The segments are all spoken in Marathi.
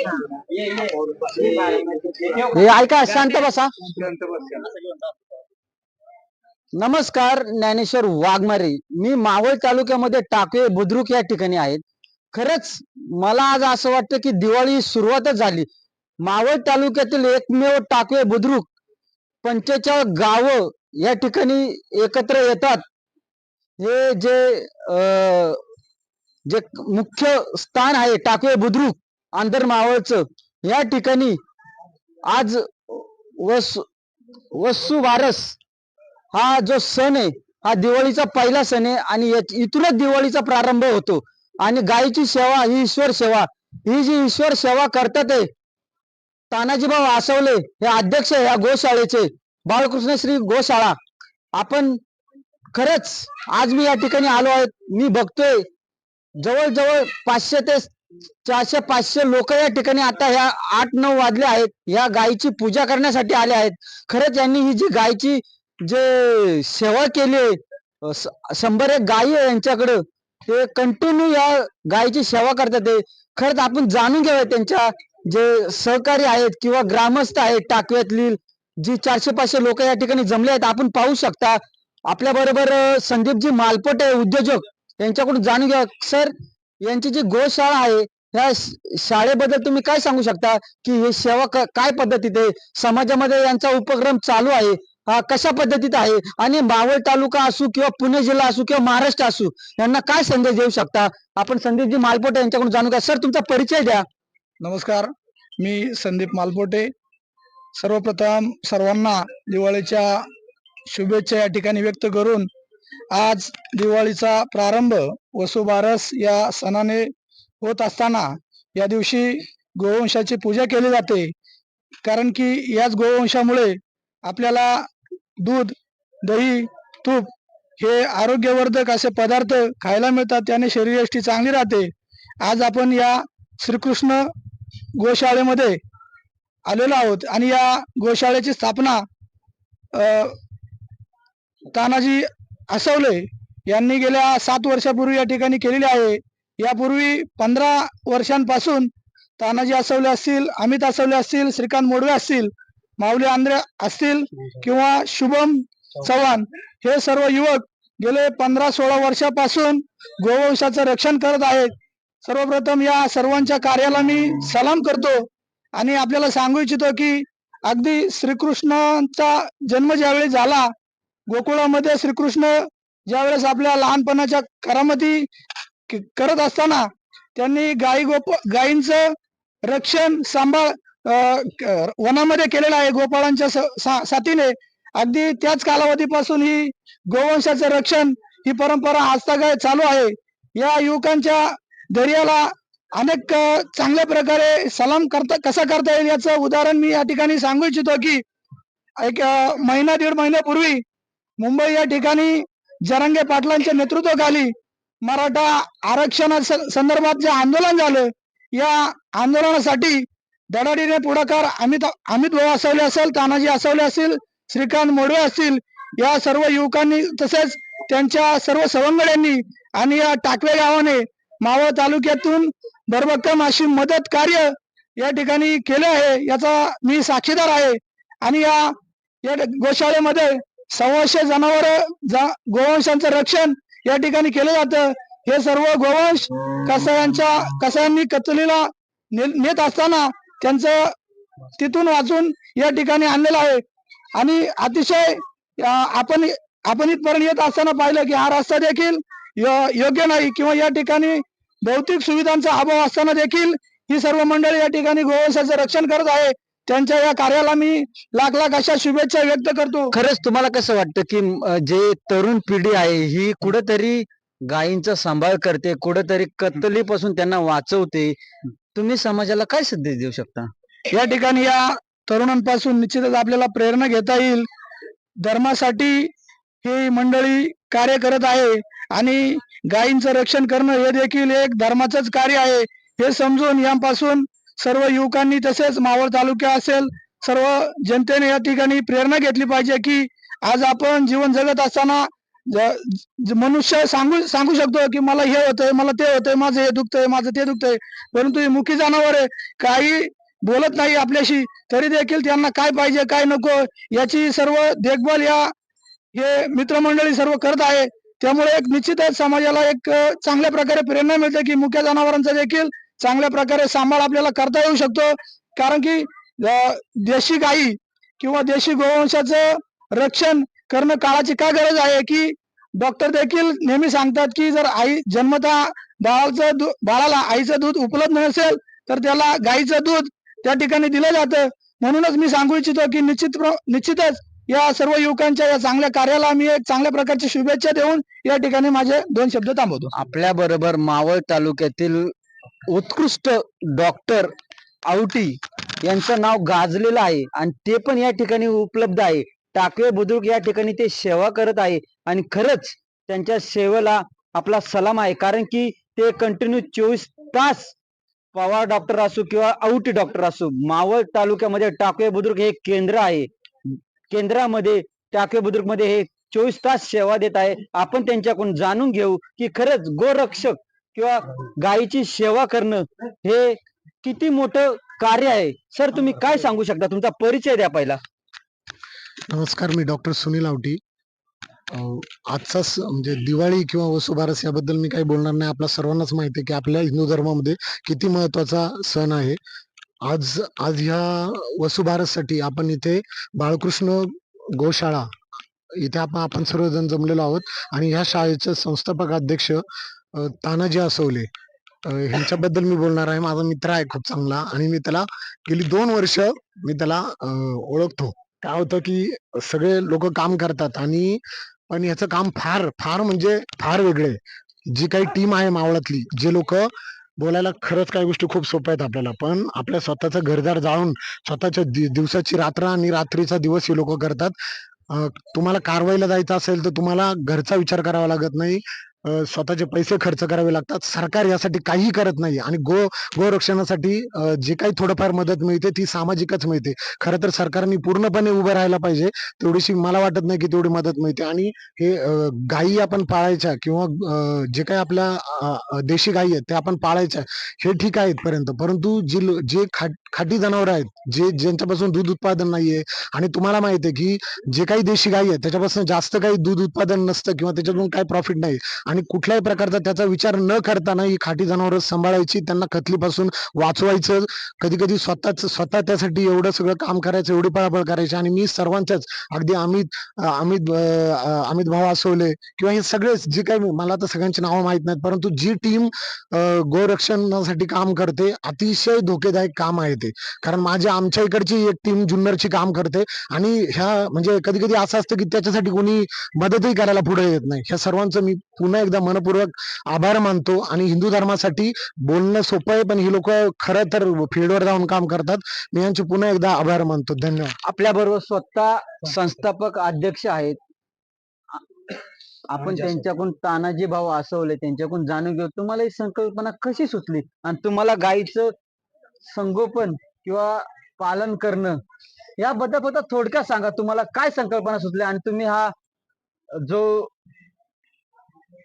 हे. ऐका शांत बसा. नमस्कार ज्ञानेश्वर वाघमारे. मी मावळ तालुक्यामध्ये टाकवे बुद्रुक या ठिकाणी आहेत खरंच मला आज असं वाटतं की दिवाळी सुरुवातच झाली. मावळ तालुक्यातील एकमेव टाकवे बुद्रुक पंचेचाळ गावं या ठिकाणी एकत्र येतात. हे जे अं, जे मुख्य स्थान आहे टाकवे बुद्रुक आंधर मावळचं. या ठिकाणी आज वस वसु वारस हा जो सण आहे हा दिवाळीचा पहिला सण आहे आणि इथूनच दिवाळीचा प्रारंभ होतो. आणि गायीची सेवा ही ईश्वर सेवा. ही जी ईश्वर सेवा करतात आहे तानाजीभाऊ आसवले हे अध्यक्ष या गोशाळेचे. बाळकृष्ण श्री गोशाळा. आपण खरंच आज मी या ठिकाणी आलो आहे. मी बघतोय जवळजवळ पाचशे ते चारशे पाचशे लोक या ठिकाणी आता ह्या आठ नऊ वाजले आहेत. या गायीची पूजा करण्यासाठी आले आहेत. खरंच यांनी ही जी गायची जे सेवा केली आहे शंभर एक गायी आहे यांच्याकडं ते कंटिन्यू या गायीची सेवा करतात ते. खरंच आपण जाणून घेऊया त्यांच्या जे सहकारी आहेत किंवा ग्रामस्थ आहेत टाकव्यातली जी चारशे पाचशे लोक या ठिकाणी जमले आहेत आपण पाहू शकता. आपल्या बरोबर संदीपजी मालपट आहे उद्योजक यांच्याकडून जाणून घ्या सर यांची जी गोशाळा आहे या शाळेबद्दल तुम्ही काय सांगू शकता? की हे सेवा काय पद्धतीत आहे? समाजामध्ये यांचा उपक्रम चालू आहे. हा कशा पद्धतीत आहे? आणि मावळ तालुका असू किंवा पुणे जिल्हा असू किंवा महाराष्ट्र असू यांना काय संदेश देऊ शकता? आपण संदीपजी मालपोटे यांच्याकडून जाणू का सर तुमचा परिचय द्या. नमस्कार. मी संदीप मालपोटे. सर्वप्रथम सर्वांना दिवाळीच्या शुभेच्छा या ठिकाणी व्यक्त करून आज दिवाळीचा प्रारंभ वसुबारस या सणाने होत असताना या दिवशी गोवंशाची पूजा केली जाते. कारण की याच गोवंशामुळे आपल्याला दूध दही तूप हे आरोग्यवर्धक असे पदार्थ खायला मिळतात. त्याने शरीरयष्टी चांगली राहते. आज आपण या श्रीकृष्ण गोशाळेमध्ये आलेलो आहोत आणि या गोशाळेची स्थापना तानाजी आसवले. यांनी गेल्या सात वर्षापूर्वी या ठिकाणी केलेली आहे. यापूर्वी पंधरा वर्षांपासून तानाजी आसवले असतील अमित आसवले असतील श्रीकांत मोडवे असतील माऊली आंध्रे असतील किंवा शुभम चव्हाण हे सर्व युवक गेले पंधरा सोळा वर्षापासून गोवंशाचं रक्षण करत आहेत. सर्वप्रथम या सर्वांच्या कार्याला मी सलाम करतो आणि आपल्याला सांगू इच्छितो की अगदी श्रीकृष्णांचा जन्म ज्यावेळी झाला गोकुळामध्ये श्रीकृष्ण ज्यावेळेस आपल्या लहानपणाच्या करामती करत असताना त्यांनी गाई गोप गायींचं रक्षण सांभाळ वनामध्ये केलेलं आहे गोपाळांच्या सा- साथीने. अगदी त्याच कालावधीपासून ही गोवंशाचं रक्षण ही परंपरा आजतागाय चालू आहे. या युवकांच्या धैर्याला अनेक चांगल्या प्रकारे सलाम करता कसा करता येईल याचं उदाहरण मी या ठिकाणी सांगू इच्छितो की एक महिना दीड महिन्यापूर्वी मुंबई या ठिकाणी जरांगे पाटलांच्या नेतृत्वाखाली मराठा आरक्षणा संदर्भात जे आंदोलन झालं या आंदोलनासाठी धडाडीने पुढाकार अमित अमित भाऊ असवले असेल तानाजी असवले असतील श्रीकांत मोडवे असतील या सर्व युवकांनी तसेच त्यांच्या सर्व सवंगड्यांनी आणि या टाकवे गावाने मावळ तालुक्यातून भरभक्कम अशी मदत कार्य या ठिकाणी केले आहे याचा मी साक्षीदार आहे. आणि या या गोशाळेमध्ये सव्वाशे जनावर गोवंशांचं रक्षण या ठिकाणी केलं जातं. हे सर्व गोवंश कसायांच्या कसायांनी कचलीला नेत असताना त्यांचं तिथून वाचून या ठिकाणी आणलेलं आहे. आणि अतिशय आपण आपण इथपर्यंत येत असताना पाहिलं की हा रस्ता देखील योग्य नाही किंवा या ठिकाणी भौतिक सुविधांचा अभाव असताना देखील ही सर्व मंडळी या ठिकाणी गोवंशाचं रक्षण करत आहे. त्यांच्या या कार्याला मी लाख लाख अशा शुभेच्छा व्यक्त करतो. खरंच तुम्हाला कसं वाटतं की जे तरुण पिढी आहे ही कुठंतरी गायींचा सांभाळ करते कुठंतरी कत्तलीपासून त्यांना वाचवते. तुम्ही समाजाला काय संदेश देऊ शकता? या ठिकाणी या तरुणांपासून निश्चितच आपल्याला प्रेरणा घेता येईल. धर्मासाठी ही मंडळी कार्य करत आहे आणि गायींचं रक्षण करणं हे देखील एक धर्माचंच कार्य आहे. हे समजून यापासून सर्व युवकांनी तसेच मावळ तालुक्या असेल सर्व जनतेने या ठिकाणी प्रेरणा घेतली पाहिजे की आज आपण जीवन जगत असताना मनुष्य सांगू सांगू शकतो की मला हे होतंय मला ते होतंय माझं हे दुखतंय माझं ते दुखतंय. परंतु हे मुखी जनावर आहे काही बोलत नाही आपल्याशी तरी देखील त्यांना काय पाहिजे काय नको याची सर्व देखभाल या हे मित्रमंडळी सर्व करत आहे. त्यामुळे एक निश्चितच समाजाला एक चांगल्या प्रकारे प्रेरणा मिळते की मुख्या जनावरांचा देखील चांगल्या प्रकारे सांभाळ आपल्याला करता येऊ शकतो. कारण की देशी गाई किंवा देशी गोवंशाचं रक्षण करणं काळाची काय गरज आहे की डॉक्टर देखील नेहमी सांगतात की जर आई जन्मता बाळाचं बाळाला आईचं दूध उपलब्ध नसेल तर त्याला गाईचं दूध त्या ठिकाणी दिलं जातं. म्हणूनच मी सांगू इच्छितो की निश्चित निश्चितच या सर्व युवकांच्या या चांगल्या कार्याला मी एक चांगल्या प्रकारची शुभेच्छा देऊन या ठिकाणी माझे दोन शब्द थांबवतो. आपल्या बरोबर मावळ तालुक्यातील उत्कृष्ट डॉक्टर आवटी यांचं नाव गाजलेलं आहे. आणि ते पण या ठिकाणी उपलब्ध आहे. टाकवे बुद्रुक या ठिकाणी ते सेवा करत आहे. आणि खरंच त्यांच्या सेवेला आपला सलाम आहे. कारण की ते कंटिन्यू चोवीस तास पवार डॉक्टर असो किंवा औटी डॉक्टर असो मावळ तालुक्यामध्ये टाकवे बुद्रुक हे केंद्र आहे. केंद्रामध्ये टाकवे बुद्रुकमध्ये हे चोवीस तास सेवा देत आहे. आपण त्यांच्याकडून जाणून घेऊ की खरंच गोरक्षक किंवा गायीची सेवा करणं हे किती मोठं कार्य आहे? सर तुम्ही काय सांगू शकता? तुमचा परिचय द्या पहिला. नमस्कार मी डॉक्टर सुनील आवटी. आजचा म्हणजे दिवाळी किंवा वसुबारस याबद्दल मी काही बोलणार नाही. आपल्या सर्वांनाच माहिती आहे की आपल्या हिंदू धर्मामध्ये किती महत्त्वाचा सण आहे. आज आज ह्या वसुबारससाठी आपण इथे बाळकृष्ण गोशाळा इथे आपण आपण सर्वजण जमलेलो आहोत. आणि ह्या शाळेचे संस्थापक अध्यक्ष तानाजी असवले. ह्यांच्याबद्दल मी बोलणार आहे. माझा मित्र आहे खूप चांगला आणि मी त्याला गेली दोन वर्ष मी त्याला ओळखतो. काय होतं की सगळे लोक काम करतात आणि पण याचं काम फार फार म्हणजे फार वेगळे जी काही टीम आहे मावळातली जे लोक बोलायला खरंच काही गोष्टी खूप सोप्या आहेत आपल्याला. पण आपल्या स्वतःचं घरदार जाळून स्वतःच्या दिवसाची रात्र आणि रात्रीचा दिवस हे लोक करतात. तुम्हाला कारवाईला जायचं असेल तर तुम्हाला घरचा विचार करावा लागत नाही. स्वतःचे पैसे खर्च करावे लागतात. सरकार यासाठी काहीही करत नाही आणि गो गोरक्षणासाठी जे काही थोडंफार मदत मिळते ती सामाजिकच मिळते. खरं तर सरकारने पूर्णपणे उभं राहायला पाहिजे. तेवढीशी मला वाटत नाही की तेवढी मदत मिळते. आणि हे गायी आपण पाळायच्या किंवा जे काही आपल्या देशी गायी आहेत ते आपण पाळायच्या हे ठीक आहे पर्यंत परंतु जे जे खाट- खाटी जनावर आहेत जे ज्यांच्यापासून दूध उत्पादन नाहीये आणि तुम्हाला माहिती आहे की जे काही देशी गायी आहेत त्याच्यापासून जास्त काही दूध उत्पादन नसतं किंवा त्याच्यातून काही प्रॉफिट नाही. आणि कुठल्याही प्रकारचा त्याचा विचार न करताना ही खाटी जनावरं सांभाळायची त्यांना कथलीपासून वाचवायचं. कधी कधी स्वतःच स्वतः त्यासाठी एवढं सगळं काम करायचं एवढी पळापळ करायची. आणि मी सर्वांच्याच अगदी अमित अमित अमित भाऊ असवले किंवा हे सगळेच जे काही मला तर सगळ्यांची नावं माहीत नाहीत परंतु जी टीम गोरक्षणासाठी काम करते अतिशय धोकेदायक काम आहे ते. कारण माझ्या आमच्या इकडची एक टीम जुन्नरची काम करते आणि ह्या म्हणजे कधी कधी असं असतं की त्याच्यासाठी कोणी मदतही करायला पुढे येत नाही. ह्या सर्वांचं मी पुन्हा एकदा मनपूर्वक आभार मानतो आणि हिंदू धर्मासाठी बोलणं सोपं आहे पण ही लोक खरं तर फील्डवर जाऊन काम करतात. मी यांचे पुन्हा एकदा आभार मानतो. धन्यवाद. आपल्या बरोबर स्वतः संस्थापक अध्यक्ष आहेत. आपण त्यांच्याकडून तानाजी भाऊ असवले त्यांच्याकडून जाणून घेऊ. तुम्हाला ही संकल्पना कशी सुचली? आणि तुम्हाला गायीचं संगोपन किंवा पालन करणं याबद्दल फक्त थोडक्यात सांगा. तुम्हाला काय संकल्पना सुचली आणि तुम्ही हा जो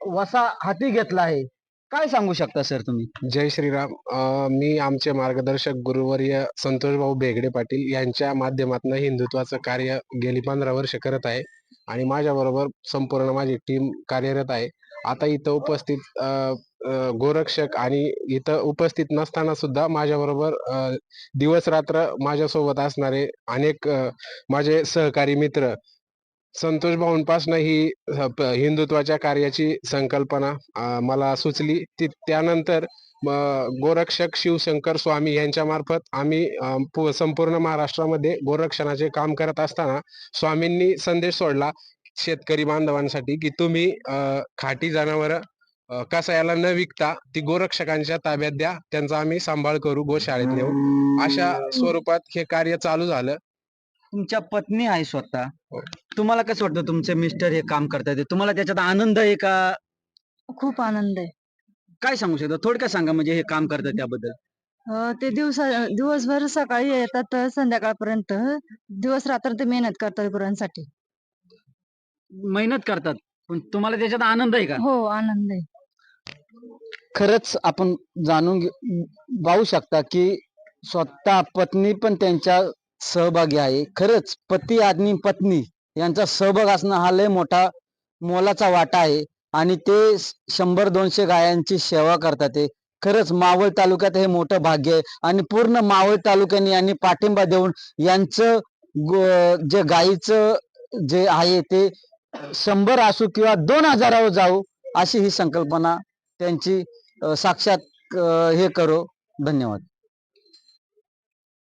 वसा हाती घेतला आहे. काय सांगू शकता सर तुम्ही? जय श्रीराम. मी आमचे मार्गदर्शक गुरुवर्य संतोषभाऊ बेगडे पाटील यांच्या माध्यमातून हिंदुत्वाचं कार्य गेली पंधरा वर्ष करत आहे आणि माझ्याबरोबर संपूर्ण माझी टीम कार्यरत आहे. आता इथं उपस्थित गोरक्षक आणि इथं उपस्थित नसताना सुद्धा माझ्याबरोबर अ, दिवस रात्र माझ्यासोबत असणारे अनेक माझे सहकारी मित्र संतोष भाऊंपासनं ही हिंदुत्वाच्या कार्याची संकल्पना मला सुचली. ती त्यानंतर गोरक्षक शिवशंकर स्वामी यांच्या मार्फत आम्ही संपूर्ण महाराष्ट्रामध्ये गोरक्षणाचे काम करत असताना स्वामींनी संदेश सोडला शेतकरी बांधवांसाठी की तुम्ही खाटी जनावर कसायाला न विकता ती गोरक्षकांच्या ताब्यात द्या त्यांचा आम्ही सांभाळ करू गोशाळेत नेऊन अशा स्वरूपात हे कार्य चालू झालं. तुमच्या पत्नी आहे स्वतः. हो. तुम्हाला कसं वाटतं तुमचे मिस्टर हे काम करतात तुम्हाला त्याच्यात आनंद आहे का? खूप आनंद आहे. काय सांगू शकता? थोडक्यात सांगा म्हणजे हे काम करतात त्याबद्दल. अं, ते दिवसा दिवसभर सकाळी येतात तर संध्याकाळपर्यंत. दिवस रात्र ते मेहनत करतात गुरांसाठी मेहनत करतात. पण तुम्हाला त्याच्यात आनंद आहे का? हो आनंद आहे. खरंच आपण जाणून घे- पाहू शकता की स्वतः पत्नी पण त्यांच्या सहभागी आहे. खरंच पती आणि पत्नी यांचा सहभाग असणं हा लय मोठा मोलाचा वाटा आहे आणि ते शंभर दोनशे गायांची सेवा करतात ते. खरंच मावळ तालुक्यात हे मोठं भाग्य आहे आणि पूर्ण मावळ तालुक्याने यांनी पाठिंबा देऊन यांचं जे गायीचं जे आहे ते शंभर असू किंवा दोन हजारावर जाऊ अशी ही संकल्पना त्यांची साक्षात हे करो. धन्यवाद.